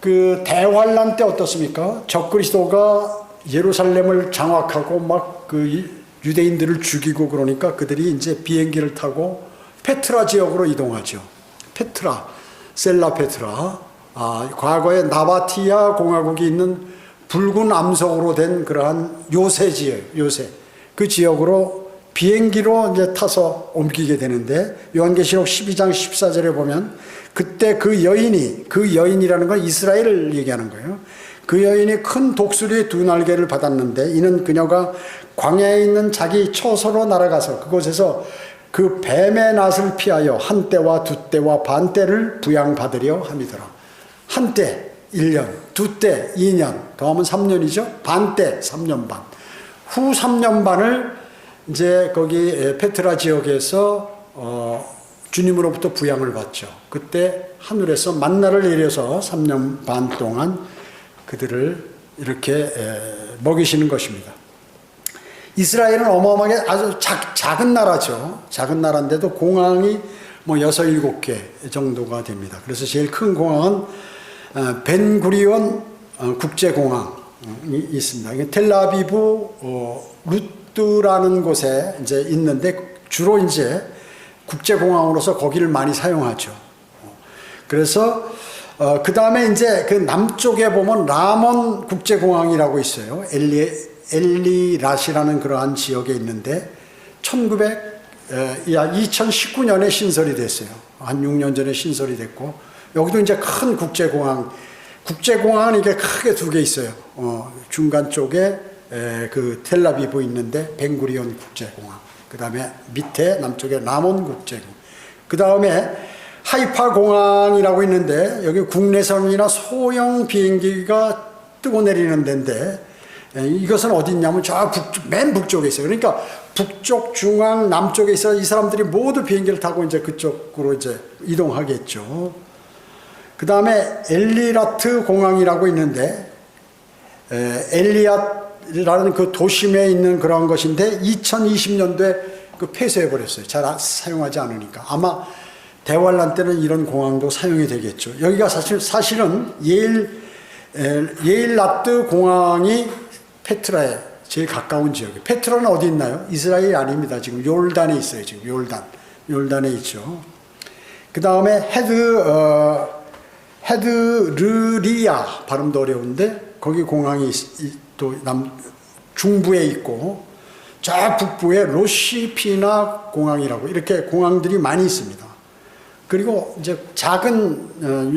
그 대환란 때 어떻습니까? 적그리스도가 예루살렘을 장악하고 막 그 유대인들을 죽이고 그러니까 그들이 이제 비행기를 타고 페트라 지역으로 이동하죠. 페트라, 셀라 페트라. 아, 과거에 나바티아 공화국이 있는 붉은 암석으로 된 그러한 요새 지역, 요새. 그 지역으로 비행기로 이제 타서 옮기게 되는데 요한계시록 12장 14절에 보면 그때 그 여인이 그 여인이라는 건 이스라엘을 얘기하는 거예요. 그 여인이 큰 독수리의 두 날개를 받았는데 이는 그녀가 광야에 있는 자기 처소로 날아가서 그곳에서 그 뱀의 낫을 피하여 한 때와 두 때와 반 때를 부양받으려 함이더라. 한 때 1년, 두 때 2년, 더하면 3년이죠. 반 때 3년 반. 후 3년 반을 이제 거기 페트라 지역에서 어, 주님으로부터 부양을 받죠. 그때 하늘에서 만나를 내려서 3년 반 동안 그들을 이렇게 에, 먹이시는 것입니다. 이스라엘은 어마어마하게 아주 작, 작은 나라죠. 작은 나라인데도 공항이 뭐 여섯 일곱 개 정도가 됩니다. 그래서 제일 큰 공항은 어, 벤구리온 어, 국제공항이 있습니다. 텔라비브 어, 루트 라는 곳에 이제 있는데 주로 이제 국제공항으로서 거기를 많이 사용하죠. 그래서 어, 그 다음에 이제 그 남쪽에 보면 라몬 국제공항이라고 있어요. 엘리, 엘리라시라는 그러한 지역에 있는데 1900, 에, 2019년에 신설이 됐어요. 한 6년 전에 신설이 됐고 여기도 이제 큰 국제공항, 국제공항은 이게 크게 두 개 있어요. 어, 중간 쪽에 에, 그 텔라비브 있는데 벵구리온 국제공항. 그 다음에 밑에 남쪽에 라몬 국제공항. 그 다음에 하이파 공항이라고 있는데 여기 국내선이나 소형 비행기가 뜨고 내리는 데인데 에, 이것은 어디 있냐면 저 북쪽, 맨 북쪽에 있어요. 그러니까 북쪽, 중앙, 남쪽에 있어 이 사람들이 모두 비행기를 타고 이제 그쪽으로 이제 이동하겠죠. 그 다음에 엘리라트 공항이라고 있는데 에, 엘리앗이 라는 그 도심에 있는 그런 것인데 2020년도에 그 폐쇄해 버렸어요. 잘 아- 사용하지 않으니까 아마 대환란 때는 이런 공항도 사용이 되겠죠. 여기가 사실 사실은 예일 에, 예일 라트 공항이 페트라에 제일 가까운 지역이에요. 페트라는 어디 있나요? 이스라엘이 아닙니다. 지금 요르단에 있어요. 지금 요르단, 요르단에 있죠. 그 다음에 헤드 어, 헤드르리아 발음도 어려운데 거기 공항이 또 남, 중부에 있고 저 북부에 로시피나 공항이라고 이렇게 공항들이 많이 있습니다. 그리고 이제 작은 어,